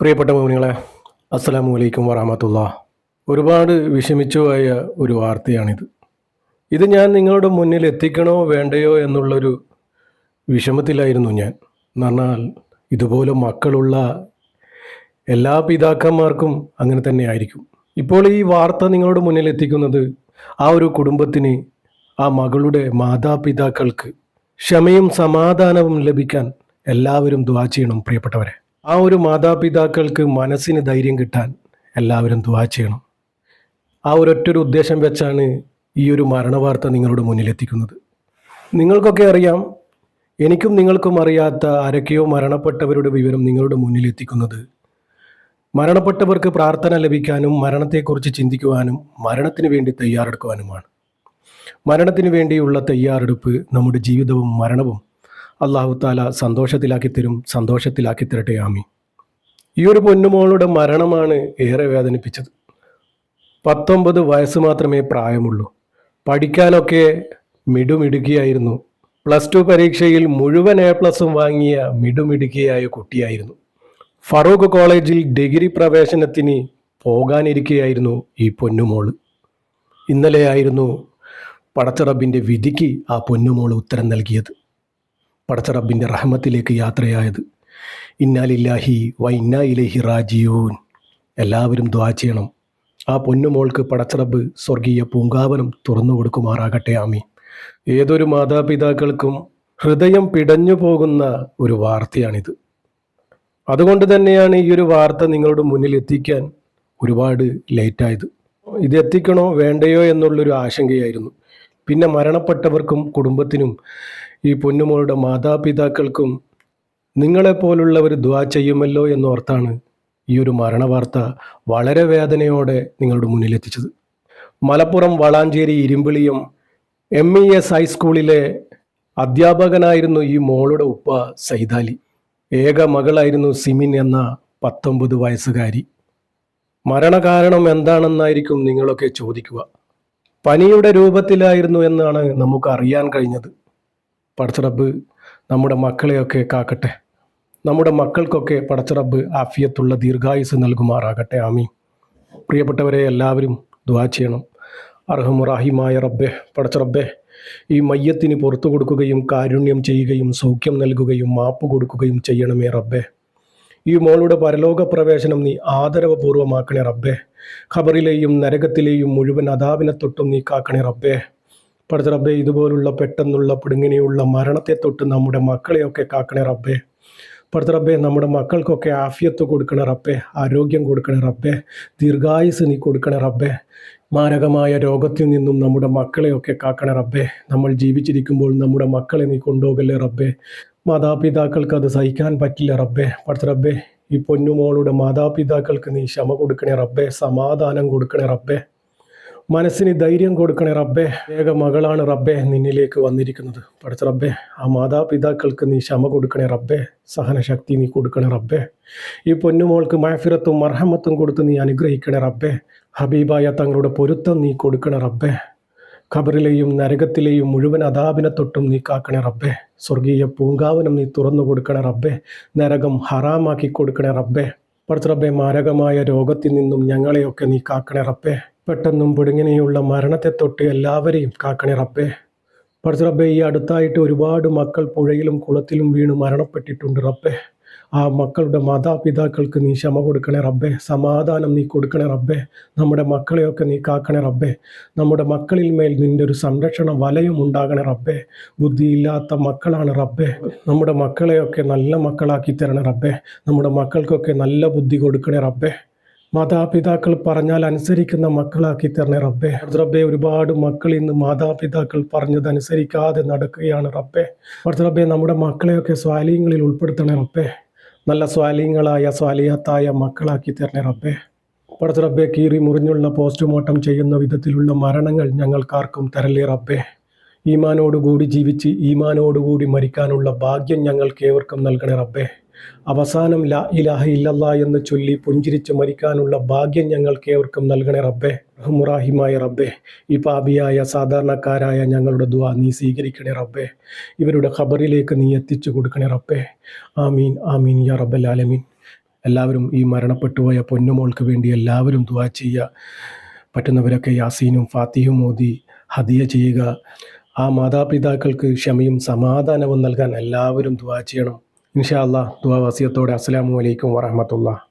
പ്രിയപ്പെട്ട മൗനികളെ അസ്സലാമു അലൈക്കും വറഹമത്തുള്ള. ഒരുപാട് വിഷമിച്ചു പോയ ഒരു വാർത്തയാണിത്. ഇത് ഞാൻ നിങ്ങളുടെ മുന്നിൽ എത്തിക്കണോ വേണ്ടയോ എന്നുള്ളൊരു വിഷമത്തിലായിരുന്നു ഞാൻ. എന്ന് പറഞ്ഞാൽ ഇതുപോലെ മക്കളുള്ള എല്ലാ പിതാക്കന്മാർക്കും അങ്ങനെ തന്നെ ആയിരിക്കും. ഇപ്പോൾ ഈ വാർത്ത നിങ്ങളുടെ മുന്നിൽ എത്തിക്കുന്നത് ആ ഒരു കുടുംബത്തിന് ആ മകളുടെ മാതാപിതാക്കൾക്ക് ക്ഷമയും സമാധാനവും ലഭിക്കാൻ എല്ലാവരും ദ്വാ ചെയ്യണം പ്രിയപ്പെട്ടവരെ. ആ ഒരു മാതാപിതാക്കൾക്ക് മനസ്സിന് ധൈര്യം കിട്ടാൻ എല്ലാവരും ദുവാ ചെയ്യണം. ആ ഒരൊറ്റൊരു ഉദ്ദേശം വെച്ചാണ് ഈ ഒരു മരണവാർത്ത നിങ്ങളുടെ മുന്നിലെത്തിക്കുന്നത് നിങ്ങൾക്കൊക്കെ അറിയാം എനിക്കും നിങ്ങൾക്കും അറിയാത്ത ആരൊക്കെയോ മരണപ്പെട്ടവരുടെ വിവരം നിങ്ങളുടെ മുന്നിലെത്തിക്കുന്നത് മരണപ്പെട്ടവർക്ക് പ്രാർത്ഥന ലഭിക്കാനും മരണത്തെക്കുറിച്ച് ചിന്തിക്കുവാനും മരണത്തിന് വേണ്ടി തയ്യാറെടുക്കുവാനുമാണ്. മരണത്തിന് വേണ്ടിയുള്ള തയ്യാറെടുപ്പ് നമ്മുടെ ജീവിതവും മരണവും അള്ളാഹു താല സന്തോഷത്തിലാക്കി തരും സന്തോഷത്തിലാക്കി തരട്ടെ ആമി ഈ ഒരു പൊന്നുമോളുടെ മരണമാണ് ഏറെ വേദനിപ്പിച്ചത്. പത്തൊമ്പത് വയസ്സ് മാത്രമേ പ്രായമുള്ളൂ. പഠിക്കാനൊക്കെ മിടുമിടുക്കിയായിരുന്നു. പ്ലസ് ടു പരീക്ഷയിൽ മുഴുവൻ എ പ്ലസും വാങ്ങിയ മിടുമിടുക്കിയായ കുട്ടിയായിരുന്നു. ഫറൂഖ് കോളേജിൽ ഡിഗ്രി പ്രവേശനത്തിന് പോകാനിരിക്കുകയായിരുന്നു ഈ പൊന്നുമോൾ. ഇന്നലെയായിരുന്നു പടച്ചറബിന്റെ വിധിക്ക് ആ പൊന്നുമോൾ ഉത്തരം നൽകിയത്. പടച്ചറബിന്റെ റഹ്മത്തിലേക്ക് യാത്രയായത്. ഇന്നാലില്ലാഹി വ ഇന്നാ ഇലഹി റാജിയൂൻ എല്ലാവരും ദ്വാ ചെയ്യണം. ആ പൊന്നുമോൾക്ക് പടച്ചറബ് സ്വർഗീയ പൂങ്കാവനം തുറന്നു കൊടുക്കുമാറാകട്ടെ ആമി ഏതൊരു മാതാപിതാക്കൾക്കും ഹൃദയം പിടഞ്ഞു പോകുന്ന ഒരു വാർത്തയാണിത്. അതുകൊണ്ട് തന്നെയാണ് ഈ ഒരു വാർത്ത നിങ്ങളുടെ മുന്നിൽ എത്തിക്കാൻ ഒരുപാട് ലേറ്റായത്. ഇത് എത്തിക്കണോ വേണ്ടയോ എന്നുള്ളൊരു ആശങ്കയായിരുന്നു. പിന്നെ മരണപ്പെട്ടവർക്കും കുടുംബത്തിനും ഈ പൊന്നുമോളുടെ മാതാപിതാക്കൾക്കും നിങ്ങളെപ്പോലുള്ള ഒരു ദ്വാ ചെയ്യുമല്ലോ എന്നോർത്താണ് ഈ ഒരു മരണവാർത്ത വളരെ വേദനയോടെ നിങ്ങളുടെ മുന്നിലെത്തിച്ചത് Malappuram Valanchery ഇരുമ്പിളിയും M E S ഹൈസ്കൂളിലെ അധ്യാപകനായിരുന്നു ഈ മോളുടെ ഉപ്പ സൈതാലി. ഏക മകളായിരുന്നു സിമിൻ എന്ന പത്തൊമ്പത് വയസ്സുകാരി. മരണകാരണം എന്താണെന്നായിരിക്കും നിങ്ങളൊക്കെ ചോദിക്കുക. പനിയുടെ രൂപത്തിലായിരുന്നു എന്നാണ് നമുക്ക് അറിയാൻ കഴിഞ്ഞത്. പടച്ചറബ് നമ്മുടെ മക്കളെയൊക്കെ കാക്കട്ടെ. നമ്മുടെ മക്കൾക്കൊക്കെ പടച്ചറബ് ആഫിയത്തുള്ള ദീർഘായുസ് നൽകുമാറാകട്ടെ. ആമി പ്രിയപ്പെട്ടവരെ എല്ലാവരും ദ്വാ ചെയ്യണം. അർഹമുറാഹിമായ റബ്ബെ പടച്ചറബ്ബെ ഈ മയ്യത്തിന് പുറത്തു കൊടുക്കുകയും കാരുണ്യം ചെയ്യുകയും സൗഖ്യം നൽകുകയും മാപ്പ് കൊടുക്കുകയും ചെയ്യണമേ റബ്ബെ. ഈ മോളുടെ പരലോക പ്രവേശനം നീ ആദരവപൂർവമാക്കണേ റബ്ബെ. ഖബറിലെയും നരകത്തിലെയും മുഴുവൻ അതാവിനെ തൊട്ടും നീ കാക്കണേ റബ്ബെ. പടുത്ത റബ്ബെ ഇതുപോലുള്ള പെട്ടെന്നുള്ള പിടുങ്ങിനെയുള്ള മരണത്തെ തൊട്ട് നമ്മുടെ മക്കളെയൊക്കെ കാക്കണേ റബ്ബെ. പടുത്ത റബ്ബെ നമ്മുടെ മക്കൾക്കൊക്കെ ആഫിയത്ത് കൊടുക്കണ റബ്ബെ ആരോഗ്യം കൊടുക്കണ റബ്ബെ ദീർഘായുസ് നീ കൊടുക്കണ റബ്ബെ. മാരകമായ രോഗത്തിൽ നിന്നും നമ്മുടെ മക്കളെയൊക്കെ കാക്കണ റബ്ബെ. നമ്മൾ ജീവിച്ചിരിക്കുമ്പോൾ നമ്മുടെ മക്കളെ നീ കൊണ്ടുപോകല്ലേ റബ്ബെ. മാതാപിതാക്കൾക്ക് അത് സഹിക്കാൻ പറ്റില്ല റബ്ബെ. പഠിച്ച റബ്ബെ ഈ പൊന്നുമോളുടെ മാതാപിതാക്കൾക്ക് നീ ക്ഷമ കൊടുക്കണേ റബ്ബെ സമാധാനം കൊടുക്കണേ റബ്ബെ. മനസ്സിന് ധൈര്യം കൊടുക്കണേ റബ്ബെ. ഏക മകളാണ് റബ്ബെ. നിന്നിലേക്ക് വന്നിരിക്കുന്നത്. പഠിച്ച റബ്ബെ ആ മാതാപിതാക്കൾക്ക് നീ ക്ഷമ കൊടുക്കണേ റബ്ബെ. സഹനശക്തി നീ കൊടുക്കണേ റബ്ബെ. ഈ പൊന്നുമോൾക്ക് മഹഫിറത്തും മർഹമത്തും കൊടുത്ത് നീ അനുഗ്രഹിക്കണേ റബ്ബെ. ഹബീബായ തങ്ങളുടെ പൊരുത്തം നീ കൊടുക്കണേ റബ്ബെ. ഖബറിലെയും നരകത്തിലെയും മുഴുവൻ അതാപിനെ തൊട്ടും നീ കാക്കണേ റബ്ബെ. സ്വർഗീയ പൂങ്കാവനം നീ തുറന്നു കൊടുക്കണേ റബ്ബെ. നരകം ഹറാമാക്കി കൊടുക്കണേ റബ്ബെ. പഠിച്ച റബ്ബെ മാരകമായ രോഗത്തിൽ നിന്നും ഞങ്ങളെയൊക്കെ നീ കാക്കണേ റബ്ബെ. പെട്ടെന്നും പിടുങ്ങനെയുള്ള മരണത്തെ തൊട്ട് എല്ലാവരെയും കാക്കണേ റബ്ബേ. ഈ അടുത്തായിട്ട് ഒരുപാട് മക്കൾ പുഴയിലും കുളത്തിലും വീണ് മരണപ്പെട്ടിട്ടുണ്ട് റബ്ബേ. ആ മക്കളുടെ മാതാപിതാക്കൾക്ക് നീ ക്ഷമ കൊടുക്കണേ റബ്ബേ. സമാധാനം നീ കൊടുക്കണേ റബ്ബേ. നമ്മുടെ മക്കളെയൊക്കെ നീ കാക്കണേ റബ്ബേ. നമ്മുടെ മക്കളിൽ മേൽ നിന്റെ ഒരു സംരക്ഷണ വലയം ഉണ്ടാകണേ റബ്ബെ. ബുദ്ധിയില്ലാത്ത മക്കളാണ് റബ്ബേ. നമ്മുടെ മക്കളെയൊക്കെ നല്ല മക്കളാക്കി തരണേ റബ്ബേ. നമ്മുടെ മക്കൾക്കൊക്കെ നല്ല ബുദ്ധി കൊടുക്കണേ റബ്ബെ. മാതാപിതാക്കൾ പറഞ്ഞാൽ അനുസരിക്കുന്ന മക്കളാക്കി തരണേ റബ്ബെ. റബ്ബെ ഒരുപാട് മക്കൾ ഇന്ന് മാതാപിതാക്കൾ പറഞ്ഞത് അനുസരിക്കാതെ നടക്കുകയാണ് റബ്ബെ. റബ്ബെ നമ്മുടെ മക്കളെയൊക്കെ സ്വാലീങ്ങളിൽ ഉൾപ്പെടുത്തണേ റബ്ബെ. നല്ല സ്വാലീങ്ങളായ സ്വാലിയാത്തായ മക്കളാക്കി തരണേ റബ്ബെ. റബ്ബെ കീറി മുറിഞ്ഞുള്ള പോസ്റ്റ്മോർട്ടം ചെയ്യുന്ന വിധത്തിലുള്ള മരണങ്ങൾ ഞങ്ങൾക്കാർക്കും തരല്ലേ റബ്ബെ. ഈമാനോടുകൂടി ജീവിച്ച് ഈമാനോടുകൂടി മരിക്കാനുള്ള ഭാഗ്യം ഞങ്ങൾക്ക് ഏവർക്കും നൽകണേ റബ്ബെ. അവസാനം ലാ ഇലാഹ ഇല്ലല്ലാ എന്ന് ചൊല്ലി പുഞ്ചിരിച്ച് മരിക്കാനുള്ള ഭാഗ്യം ഞങ്ങൾക്ക് ഏവർക്കും നൽകണേ റബ്ബെ. റഹ്മുറാഹിമായ റബ്ബെ. ഈ പാപിയായ സാധാരണക്കാരായ ഞങ്ങളുടെ ദുവാ നീ സ്വീകരിക്കണേ റബ്ബെ. ഇവരുടെ ഖബറിലേക്ക് നീ എത്തിച്ചു കൊടുക്കണേ റബ്ബെ. ആമീൻ ആമീൻ യാ റബ്ബൽ ആലമീൻ. എല്ലാവരും ഈ മരണപ്പെട്ടുപോയ പൊന്നുമോൾക്ക് വേണ്ടി എല്ലാവരും ദുവാ ചെയ്യുക. പറ്റുന്നവരൊക്കെ യാസീനും ഫാത്തിഹും മോദി ഹദിയ ചെയ്യുക. ആ മാതാപിതാക്കൾക്ക് ക്ഷമയും സമാധാനവും നൽകാൻ എല്ലാവരും ദുവാ ചെയ്യണം. ഇൻഷാ അള്ളാഹ് ദുവാസിയത്തോടെ വസിയത്തോടെ. അസ്സലാമു അലൈക്കും വറഹമത്തുള്ള